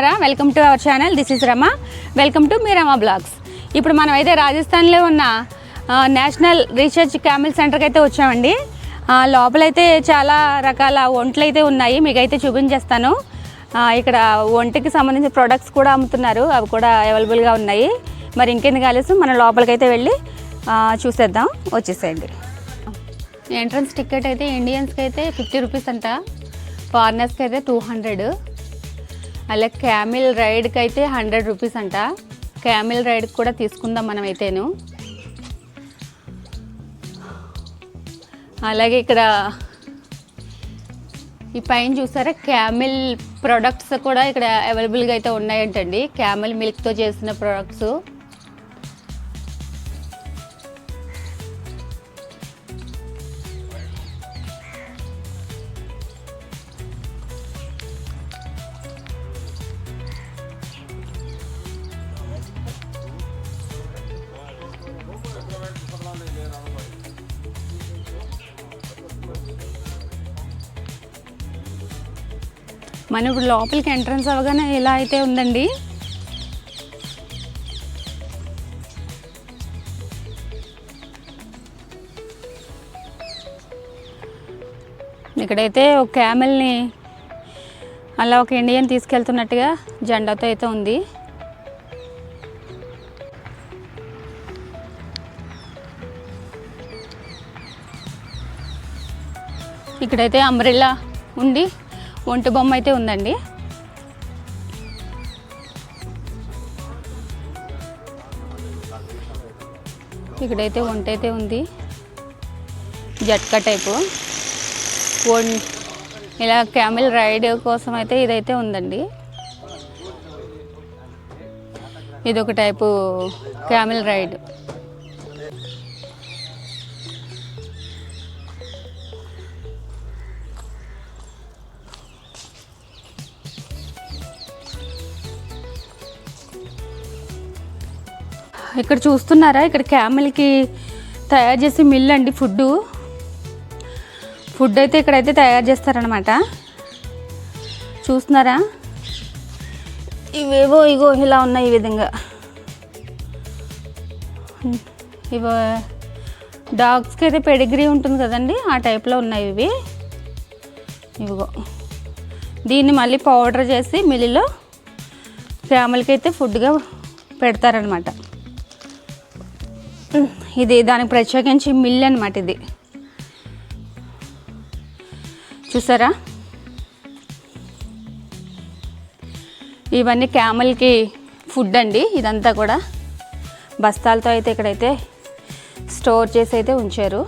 బాగున్నారా welcome to our channel this is Rama welcome to me Rama blogs. ఇప్పుడు మనం అయితే రాజస్థాన్లో ఉన్న నేషనల్ రీసెర్చ్ క్యామిల్ సెంటర్కి అయితే వచ్చామండి. లోపలైతే చాలా రకాల వంటలు అయితే ఉన్నాయి. మీకైతే చూపించేస్తాను. ఇక్కడ ఒంటికి సంబంధించిన ప్రొడక్ట్స్ కూడా అమ్ముతున్నారు. అవి కూడా అవైలబుల్గా ఉన్నాయి. మరి ఇంకెందుకు ఆలస్యం? మనం లోపలికైతే వెళ్ళి చూసేద్దాం. వచ్చేసేయండి. ఎంట్రన్స్ టికెట్ అయితే ఇండియన్స్కి అయితే ఫిఫ్టీ రూపీస్ అంట. ఫారినర్స్కి అయితే టూ హండ్రెడ్ అలా క్యామిల్ రైడ్కి అయితే హండ్రెడ్ రూపీస్ అంట. క్యామిల్ రైడ్కి కూడా తీసుకుందాం మనం అయితేను అలాగే ఇక్కడ ఈ పైన చూసారా క్యామిల్ ప్రొడక్ట్స్ కూడా ఇక్కడ అవైలబుల్గా అయితే ఉన్నాయంటండి. క్యామిల్ మిల్క్తో చేసిన ప్రొడక్ట్స్. మనం ఇప్పుడు లోపలికి ఎంట్రన్స్ అవ్వగానే ఎలా అయితే ఉందండి. ఇక్కడైతే ఒక క్యామెల్ని అలా ఒక ఇండియన్ తీసుకెళ్తున్నట్టుగా జెండాతో అయితే ఉంది. ఇక్కడైతే అంబ్రెల్లా ఉండి ఒంటి బొమ్మ అయితే ఉందండి. ఇక్కడైతే వంట అయితే ఉంది. జట్కా టైపు. వన్ ఇలా క్యామిల్ రైడ్ కోసం అయితే ఇదైతే ఉందండి. ఇది ఒక టైపు క్యామిల్ రైడ్. ఇక్కడ చూస్తున్నారా? ఇక్కడ క్యామెల్కి తయారు చేసే మిల్ అండి ఫుడ్ ఫుడ్ అయితే ఇక్కడైతే తయారు చేస్తారనమాట చూస్తున్నారా? ఇవేవో ఇగో ఇలా ఉన్నాయి ఈ విధంగా. ఇవో డాగ్స్కి అయితే పెడిగ్రీ ఉంటుంది కదండి ఆ టైప్లో ఉన్నాయి ఇవి. ఇవిగో. దీన్ని మళ్ళీ పౌడర్ చేసి మిల్లులో ఫ్యామిలీకి అయితే ఫుడ్గా పెడతారనమాట ఇది దానికి ప్రత్యేకించి మిల్ అనమాట ఇది. చూసారా? ఇవన్నీ క్యామల్కి ఫుడ్ అండి. ఇదంతా కూడా బస్తాలతో అయితే ఇక్కడైతే స్టోర్ చేసి అయితే ఉంచారు.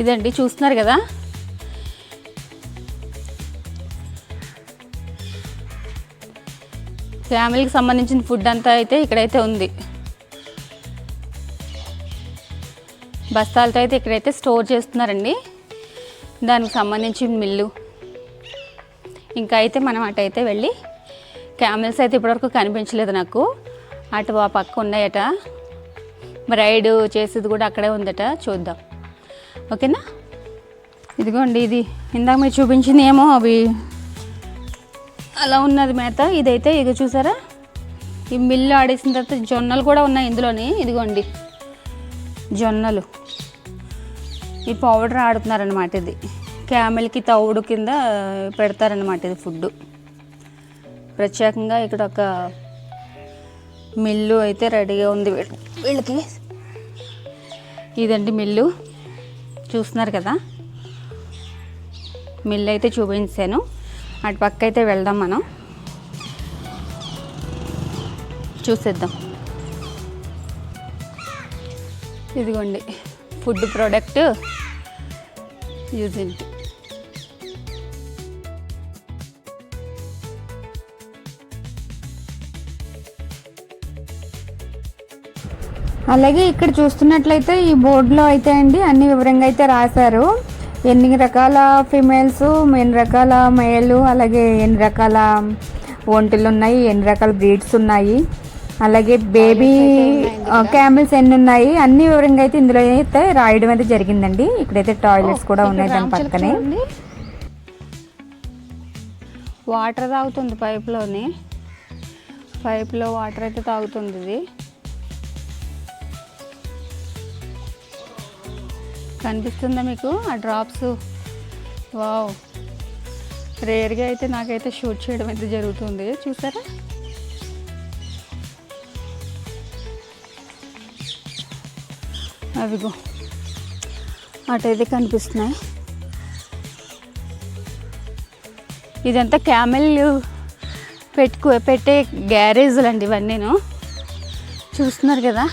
ఇదండి చూస్తున్నారు కదా? ఫ్యామిలీకి సంబంధించిన ఫుడ్ అంతా అయితే ఇక్కడైతే ఉంది. బస్తాలతో అయితే ఇక్కడైతే స్టోర్ చేస్తున్నారండి. దానికి సంబంధించిన మిల్లు. ఇంకా అయితే మనం అటైతే వెళ్ళి క్యామెల్స్ అయితే ఇప్పటివరకు కనిపించలేదు నాకు. అటు ఆ పక్క ఉన్నాయట. రైడ్ చేసేది కూడా అక్కడే ఉందట. చూద్దాం. ఓకేనా? ఇదిగోండి ఇది ఇందాక మీరు చూపించింది ఏమో అవి. అలా ఉన్నది మేత ఇదైతే ఇక చూసారా? ఈ మిల్లు ఆడేసిన తర్వాత జొన్నలు కూడా ఉన్నాయి ఇందులోని. ఇదిగోండి జొన్నలు. ఈ పౌడర్ ఆడుతున్నారనమాట ఇది. క్యామెల్కి తౌడు కింద పెడతారనమాట ఇది ఫుడ్. ప్రత్యేకంగా ఇక్కడ ఒక మిల్లు అయితే రెడీగా ఉంది వీళ్ళకి. ఇదండి మిల్లు. చూస్తున్నారు కదా? మిల్ అయితే చూపించాను. అటు పక్క అయితే వెళ్దాం మనం. చూసేద్దాం. ఇదిగోండి ఫుడ్ ప్రోడక్ట్ యూజ్ యూజింగ్ అలాగే ఇక్కడ చూస్తున్నట్లయితే ఈ బోర్డులో అయితే అండి అన్ని వివరంగా అయితే రాశారు. ఎన్ని రకాల ఫిమేల్స్ ఎన్ని రకాల మేలు అలాగే ఎన్ని రకాల ఒంటెలు ఉన్నాయి ఎన్ని రకాల బ్రీడ్స్ ఉన్నాయి అలాగే బేబీ క్యామిల్స్ ఎన్ని ఉన్నాయి అన్ని వివరంగా అయితే ఇందులో అయితే రాయడం అయితే జరిగిందండి. ఇక్కడైతే టాయిలెట్స్ కూడా ఉన్నాయి దాని పక్కనే. వాటర్ తాగుతుంది పైప్లోని. పైప్లో వాటర్ అయితే తాగుతుంది ఇది. కనిపిస్తుందా మీకు? ఆ డ్రాప్స్ వావ్. రేర్గా అయితే నాకైతే షూట్ చేయడం అయితే జరుగుతుంది. చూసారా? అవిగో అటైతే కనిపిస్తున్నాయి. ఇదంతా క్యామెల్ పెట్టుకో పెట్టే గ్యారేజ్లు అండి ఇవన్నీ చూస్తున్నారు కదా?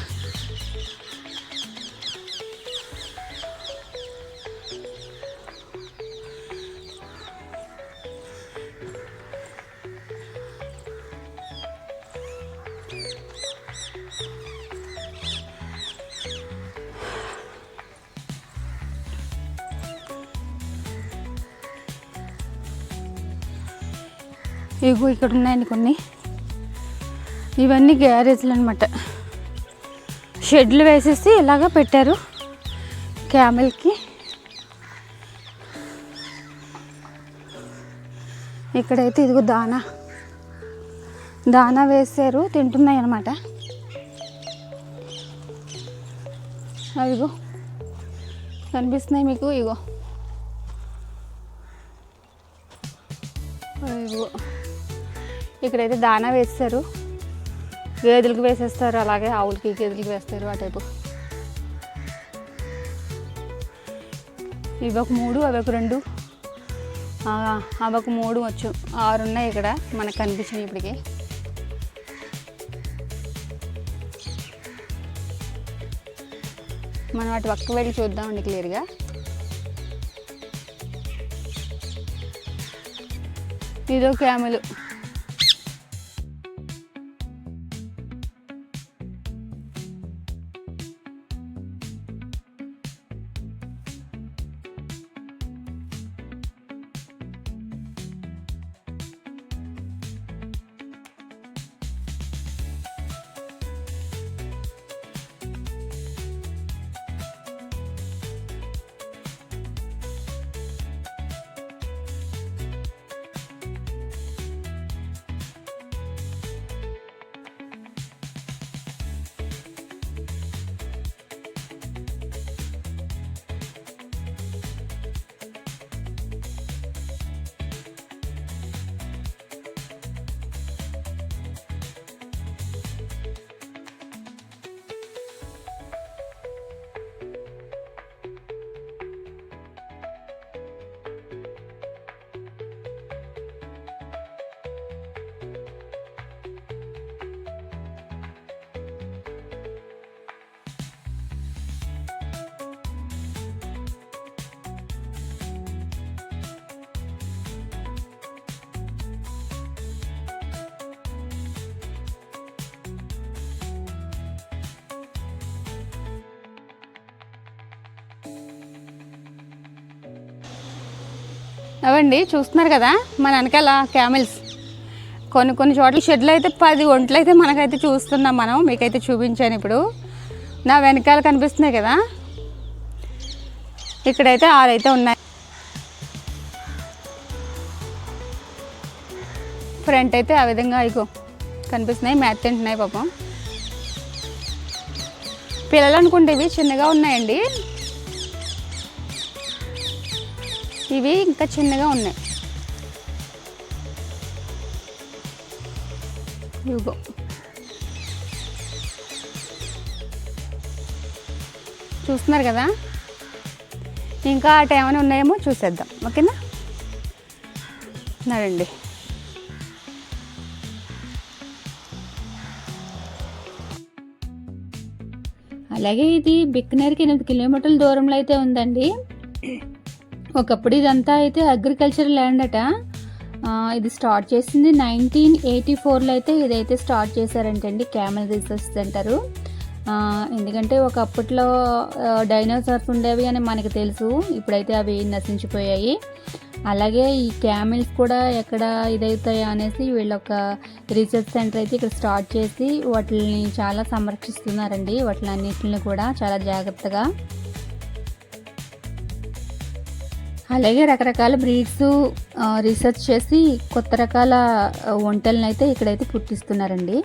ఇగో ఇక్కడ ఉన్నాయండి కొన్ని. ఇవన్నీ గ్యారేజ్లు అనమాట షెడ్లు వేసేసి ఇలాగ పెట్టారు. క్యామెల్కి ఇక్కడైతే ఇదిగో దానా. దానా వేసారు తింటున్నాయి అనమాట అదిగో. కనిపిస్తున్నాయి మీకు ఇగో. ఇదిగో ఇక్కడైతే దానా వేస్తారు. గేదెలకు వేసేస్తారు అలాగే ఆవులకి గేదెలకు వేస్తారు ఆ టైపు. ఇవి ఒక మూడు అవి ఒక రెండు. అవి ఒక మూడు వచ్చు. ఆరు ఉన్నాయి ఇక్కడ మనకు కనిపించినాయి ఇప్పటికి. మనం అటు పక్క వెళ్ళి చూద్దామండి క్లియర్గా. ఇదో క్యాములు అవండి చూస్తున్నారు కదా మన వెనకాల క్యామిల్స్. కొన్ని కొన్ని చోట్ల షెడ్లు అయితే పది ఒంట్లు అయితే మనకైతే చూస్తున్నాం మనం మీకైతే చూపించాను ఇప్పుడు. నా వెనకాల కనిపిస్తున్నాయి కదా. ఇక్కడైతే ఆరైతే ఉన్నాయి. ఫ్రంట్ అయితే ఆ విధంగా ఇగో కనిపిస్తున్నాయి మ్యాథ్ తింటున్నాయి పాపం. పిల్లలు అనుకుంటే ఇవి చిన్నగా ఉన్నాయండి. ఇవి ఇంకా చిన్నగా ఉన్నాయి. ఇవిగో చూస్తున్నారు కదా? ఇంకా అటు ఏమైనా ఉన్నాయేమో చూసేద్దాం. ఓకేనా? నడండి. అలాగే ఇది బిక్నర్కి ఎనిమిది కిలోమీటర్ల దూరంలో అయితే ఉందండి. ఒకప్పుడు ఇదంతా అయితే అగ్రికల్చర్ ల్యాండ్ అట. ఇది స్టార్ట్ చేసింది నైన్టీన్ ఎయిటీ ఫోర్లో అయితే ఇదైతే స్టార్ట్ చేశారంటండి క్యామెల్ రీసెర్చ్ సెంటరు ఎందుకంటే ఒకప్పట్లో డైనోసార్స్ ఉండేవి అని మనకు తెలుసు ఇప్పుడైతే అవి నశించిపోయాయి. అలాగే ఈ క్యామిల్స్ కూడా ఎక్కడ ఇదవుతాయో అనేసి వీళ్ళు ఒక రీసెర్చ్ సెంటర్ అయితే ఇక్కడ స్టార్ట్ చేసి వాటిని చాలా సంరక్షిస్తున్నారండి వాటిని అన్నిటిని కూడా చాలా జాగ్రత్తగా. అలాగే రకరకాల బ్రీడ్స్ రీసెర్చ్ చేసి కొత్త రకాల వంటలను అయితే ఇక్కడైతే పుట్టిస్తున్నారండి.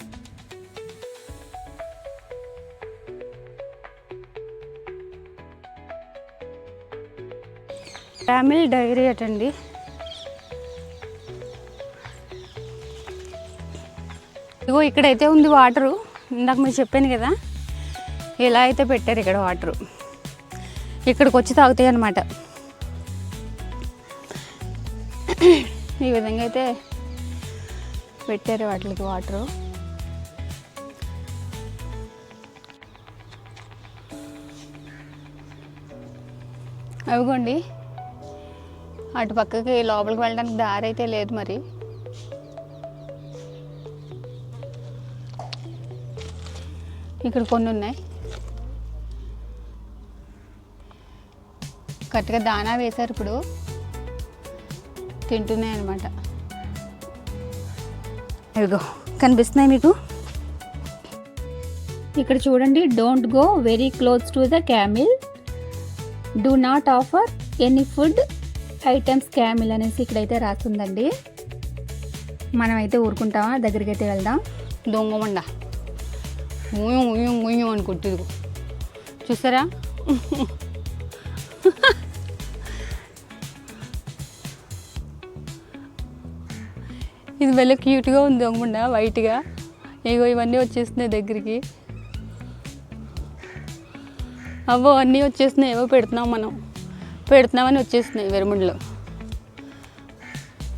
Family dairy అటండి. ఇగో ఇక్కడైతే ఉంది వాటరు. ఇందాక మీరు చెప్పాను కదా. ఇలా అయితే పెట్టారు ఇక్కడ వాటరు. ఇక్కడికి వచ్చి తాగుతాయి అన్నమాట. ఈ విధంగా అయితే పెట్టారు వాటికి వాటరు. అవిగోండి. అటు పక్కకి లోపలికి వెళ్ళడానికి దారి అయితే లేదు మరి. ఇక్కడ కొన్ని ఉన్నాయి. కరెక్ట్గా దానా వేశారు ఇప్పుడు. తింటున్నాయి అనమాట ఇదిగో కనిపిస్తున్నాయి మీకు? ఇక్కడ చూడండి don't go very close to the camel do not offer any food items camel అనేసి ఇక్కడైతే రాస్తుందండి. మనం అయితే ఊరుకుంటామా దగ్గరికి అయితే వెళ్దాం దొంగమండ ఊయం ఊయం ఊయం అనుకుంటుంది. చూసారా? ఇది వెళ్ళి క్యూట్గా ఉంది దొంగమండ వైట్గా. ఇగో ఇవన్నీ వచ్చేస్తున్నాయి దగ్గరికి. అవ్వో అన్నీ వచ్చేస్తున్నాయి. ఏవో పెడుతున్నాం మనం. పెడుతున్నామని వచ్చేస్తున్నాయి వెరముండలో.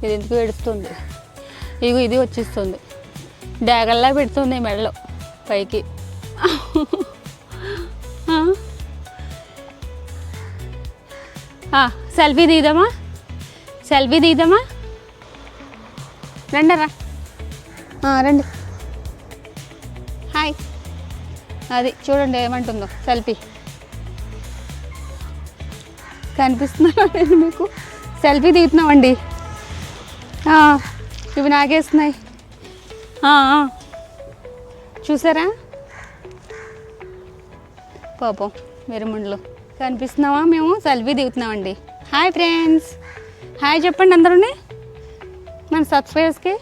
ఇది ఎందుకు పెడుతుంది? ఇగో ఇది వచ్చేస్తుంది. డాగల్లా పెడుతుంది మెడలో పైకి. సెల్ఫీ తీద్దామా సెల్ఫీ తీద్దామా రండి రా ఆ, రండి. హాయ్. అది చూడండి ఏమంటుందో సెల్ఫీ. కనిపిస్తున్నా నేను మీకు? సెల్ఫీ దిగుతున్నామండి ఇవి ఆ. చూసారా? పాపం మెరుముండ్లు. కనిపిస్తున్నావా మేము? సెల్ఫీ దిగుతున్నామండి. Hi friends. హాయ్ చెప్పండి అందరూనే. మన సబ్స్క్రైబర్స్కి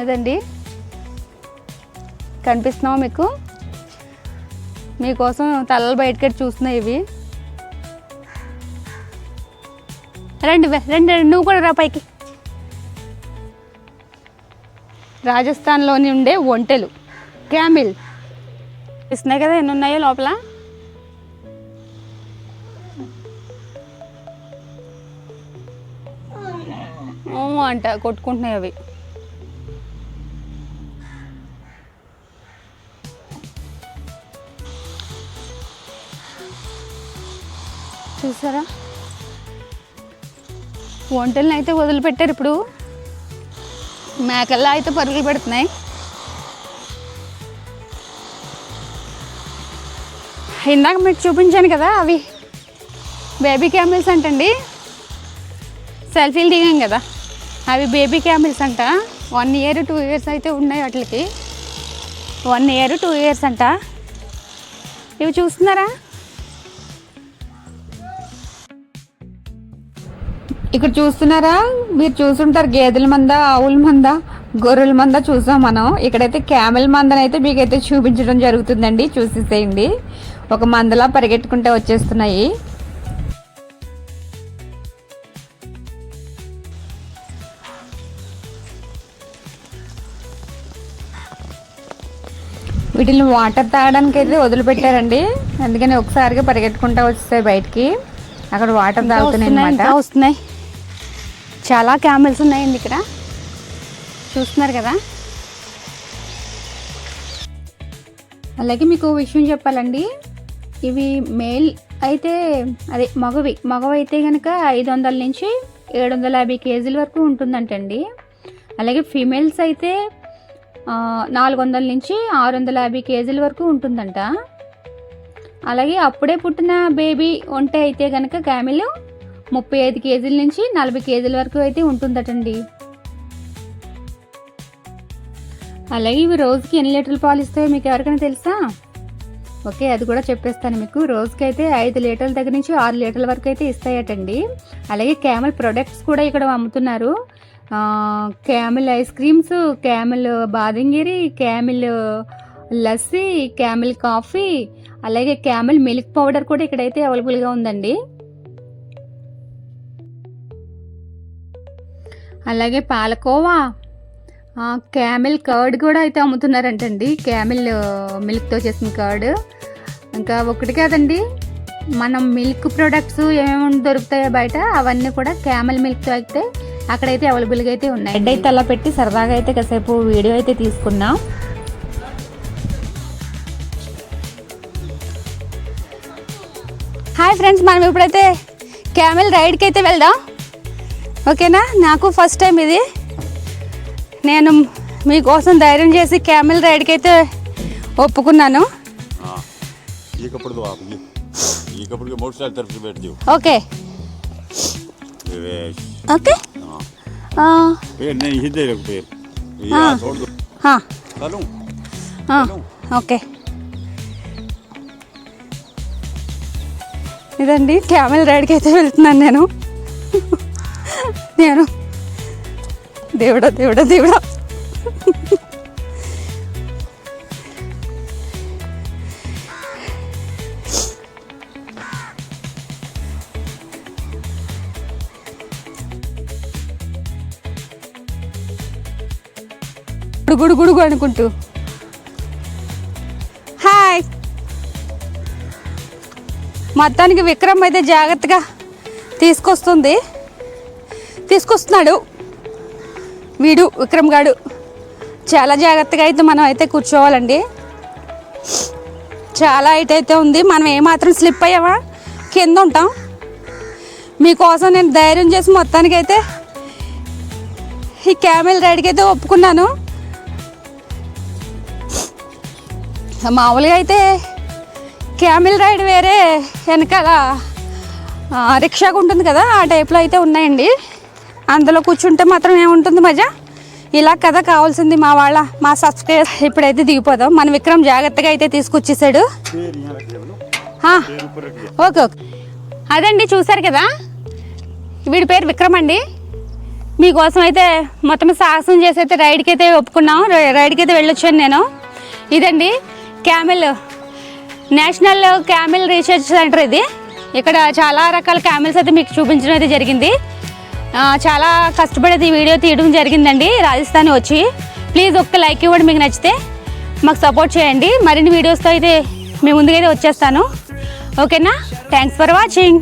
అదండి. కనిపిస్తున్నావా మీకు? మీకోసం తలలు బయటకెట్టి చూస్తున్నాయి ఇవి. రండి రండి రండి, నువ్వు కూడా రా పైకి. రాజస్థాన్లోని ఉండే ఒంటెలు. క్యామిల్. ఇస్తున్నాయి కదా ఎన్ని ఉన్నాయో లోపల? అంట కొట్టుకుంటున్నాయి అవి. చూసారా? ఒంటల్ని అయితే వదిలిపెట్టారు ఇప్పుడు. మేకల్లా అయితే పరుగులు పెడుతున్నాయి. ఇందాక మీకు చూపించాను కదా అవి. బేబీ క్యామిల్స్ అంటండి. సెల్ఫీలు దిగాం కదా. అవి బేబీ క్యామిల్స్ అంట. వన్ ఇయర్ టూ ఇయర్స్ అయితే ఉన్నాయి వాటికి. వన్ ఇయర్ టూ ఇయర్స్ అంట. ఇవి చూస్తున్నారా? ఇక్కడ చూస్తున్నారా? మీరు చూసుంటారు గేదెల మంద ఆవుల మంద గొర్రెల మంద చూసాం మనం. ఇక్కడైతే క్యామెల్ మందనైతే మీకైతే చూపించడం జరుగుతుందండి. చూసేసేయండి. ఒక మందలా పరిగెట్టుకుంటే వచ్చేస్తున్నాయి. వీటిని వాటర్ తాగడానికి అయితే వదిలిపెట్టారండి. అందుకని ఒకసారిగా పరిగెట్టుకుంటా వచ్చేస్తాయి బయటికి. అక్కడ వాటర్ తాగుతున్నాయి వస్తున్నాయి, అనమాట ఇంకా వస్తున్నాయి. చాలా క్యామెల్స్ ఉన్నాయండి ఇక్కడ. చూస్తున్నారు కదా. అలాగే మీకు విషయం చెప్పాలండి. ఇవి మేల్ అయితే అదే మగవి మగవి అయితే కనుక ఐదు వందల నుంచి ఏడు వందల యాభై కేజీల వరకు ఉంటుందంటండి. అలాగే ఫీమేల్స్ అయితే నాలుగు వందల నుంచి ఆరు వందల యాభై కేజీల వరకు ఉంటుందంట. అలాగే అప్పుడే పుట్టిన బేబీ ఒంటె అయితే కనుక క్యామిల్ ముప్పై ఐదు కేజీల నుంచి నలభై కేజీల వరకు అయితే ఉంటుందటండి. అలాగే ఇవి రోజుకి ఎన్ని లీటర్లు పాలు ఇస్తాయో మీకు ఎవరికైనా తెలుసా? ఓకే అది కూడా చెప్పేస్తాను మీకు. రోజుకి అయితే ఐదు లీటర్ల దగ్గర నుంచి ఆరు లీటర్ల వరకు అయితే ఇస్తాయటండి. అలాగే క్యామెల్ ప్రొడక్ట్స్ కూడా ఇక్కడ అమ్ముతున్నారు. క్యామెల్ ఐస్ క్రీమ్స్ క్యామెల్ బాదంగిరి క్యామెల్ లస్సీ క్యామిల్ కాఫీ అలాగే క్యామిల్ మిల్క్ పౌడర్ కూడా ఇక్కడైతే అవైలబుల్గా ఉందండి. అలాగే పాలకోవా క్యామిల్ క్యామెల్ కర్డ్ కూడా అయితే అమ్ముతున్నారంటండి. క్యామెల్ మిల్క్తో చేసిన కర్డ్. ఇంకా ఒకటి కాదండి మనం మిల్క్ ప్రొడక్ట్స్ ఏమేమి దొరుకుతాయో బయట అవన్నీ కూడా క్యామెల్ మిల్క్తో అయితే అక్కడైతే అవైలబుల్గా అయితే ఉన్నాయి. హెడ్ అయితే అలా పెట్టి సరదాగా అయితే కాసేపు వీడియో అయితే తీసుకున్నాం హాయ్ ఫ్రెండ్స్ మనం ఇప్పుడైతే క్యామెల్ రైడ్కి అయితే వెళ్దాం. ఓకేనా? నాకు ఫస్ట్ టైం ఇది. నేను మీకోసం ధైర్యం చేసి క్యామెల్ రైడ్కి అయితే ఒప్పుకున్నాను. ఓకే. ఓకే. ఓకే. ఇదండి క్యామెల్ రైడ్కి అయితే వెళ్తున్నాను నేను. నేను. దేవుడా దేవుడా దేవుడా. గుడు అనుకుంటూ. హాయ్ మొత్తానికి విక్రమ్ అయితే జాగ్రత్తగా తీసుకొస్తుంది. తీసుకొస్తున్నాడు. వీడు విక్రమ్ గాడు. చాలా జాగ్రత్తగా అయితే మనం అయితే కూర్చోవాలండి. చాలా హైట్ అయితే ఉంది. మనం ఏమాత్రం స్లిప్ అయ్యామా? కింద ఉంటాం. మీకోసం నేను ధైర్యం చేసి మొత్తానికి అయితే ఈ క్యామెల్ రైడ్కి అయితే ఒప్పుకున్నాను. మామూలుగా అయితే క్యామిల్ రైడ్ వేరే వెనకాల రిక్షాగా ఉంటుంది కదా ఆ టైప్లో అయితే ఉన్నాయండి. అందులో కూర్చుంటే మాత్రం ఏముంటుంది మజా? ఇలా కదా కావాల్సింది మా వాళ్ళ మా సబ్స్క్రైబర్. ఇప్పుడైతే దిగిపోదాం. మన విక్రమ్ జాగ్రత్తగా అయితే తీసుకొచ్చేసాడు. Okay okay. అదండి చూసారు కదా? వీడి పేరు విక్రమ్ అండి. మీకోసం అయితే మొత్తం సాహసం చేసి అయితే రైడ్కి అయితే ఒప్పుకున్నాం. రైడ్కి అయితే వెళ్ళొచ్చాను నేను. ఇదండి camel. National camel research centre ఇది. ఇక్కడ చాలా రకాల క్యామెల్స్ అయితే మీకు చూపించడం అయితే జరిగింది. చాలా కష్టపడి అయితే ఈ వీడియో తీయడం జరిగిందండి. రాజస్థాన్ వచ్చి ప్లీజ్ ఒక్క లైక్ ఇవ్వండి మీకు నచ్చితే. మాకు సపోర్ట్ చేయండి. మరిన్ని వీడియోస్తో అయితే మీ ముందుకైతే వచ్చేస్తాను. ఓకేనా? Thanks for watching.